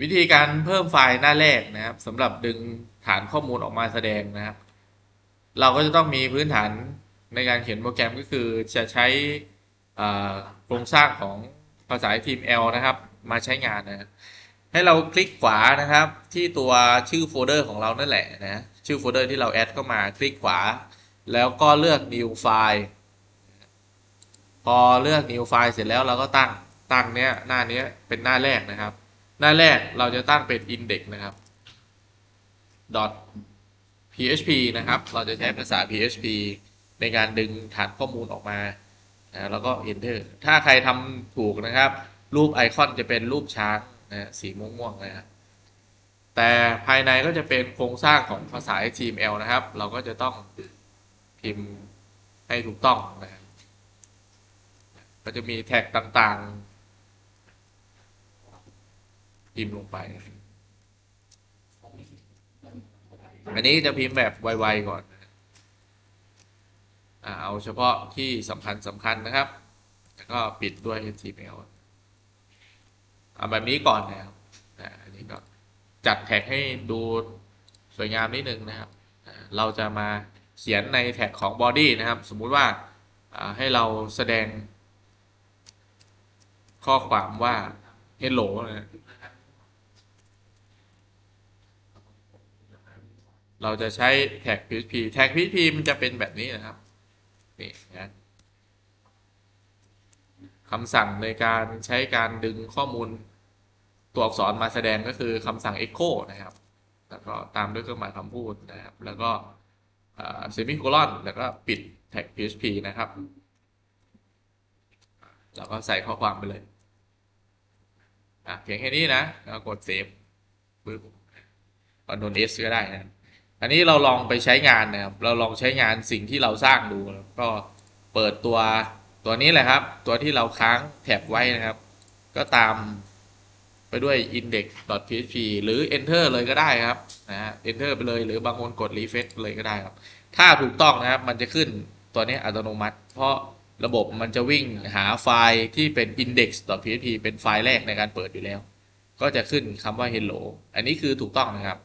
วิธีการเพิ่มไฟล์หน้าแรกนะครับสำหรับดึงฐานข้อมูลออกมาแสดงนะครับ เราก็จะต้องมีพื้นฐานในการเขียนโปรแกรมก็คือจะใช้โครงสร้างของภาษาทีม L นะครับ มาใช้งานนะให้เราคลิกขวานะครับ ที่ตัวชื่อโฟลเดอร์ของเรานั่นแหละนะชื่อโฟลเดอร์ที่เราแอดเข้ามาคลิกขวา แล้วก็เลือก new file พอเลือก new file เสร็จแล้วเราก็ตั้งตั้งเนี้ยหน้านี้เป็นหน้าแรกนะครับ หน้าแรกเราจะตั้งเป็น index นะครับ dot php นะครับ เราจะใช้ภาษา php ในการดึงฐานข้อมูลออกมา แล้วก็ enter ถ้าใครทำถูกนะครับ รูปไอคอนจะเป็นรูปช้างนะสีม่วงๆนะครับแต่ภายในก็จะเป็นโครงสร้างของภาษา HTML นะครับ เราก็จะต้องพิมพ์ให้ถูกต้องนะครับก็จะมีแท็กต่างๆ พิมพ์ลงไป อันนี้จะพิมพ์แบบไวๆก่อนอเอาเฉพาะที่สำคัญสำคัญนะครับ แล้วก็ปิดด้วย HTML เอาแบบนี้ก่อนนะครับอ่าอันนี้ก็จัดแท็กให้ดูสวยงามนิดนึงนะครับ เราจะมาเขียนในแท็กของ body นะครับ สมมุติว่าอ่าให้เราแสดงข้อความว่า hello นะ เราจะใช้แท็ก PHP แท็ก PHP มันจะเป็นแบบนี้นะครับนี่นะคำสั่งในการใช้การดึงข้อมูลตัวอักษรมาแสดงก็คือคำสั่ง echo นะครับ แล้วก็ตามด้วยเครื่องหมายคำพูดนะครับ แล้วก็เซมิโคลอนแล้วก็ปิดแท็ก PHP นะครับ แล้วก็ใส่ข้อความไปเลยอะเพียงแค่นี้นะแล้วกดเซฟปึ๊บคอนโทรล S ก็ได้นะ อันนี้เราลองไปใช้งานนะครับ เราลองใช้งานสิ่งที่เราสร้างดูก็เปิดตัวตัวนี้แหละครับ ตัวที่เราค้างแท็บไว้นะครับ ก็ตามไปด้วย index.php หรือ enter เลยก็ได้ครับนะฮะ enter ไปเลยหรือบางคนกด refresh เลยก็ได้ครับ ถ้าถูกต้องนะครับมันจะขึ้นตัวนี้อัตโนมัติ เพราะระบบมันจะวิ่งหาไฟล์ที่เป็น index.php เป็นไฟล์แรกในการเปิดอยู่แล้ว ก็จะขึ้นคำว่า hello อันนี้คือถูกต้องนะครับ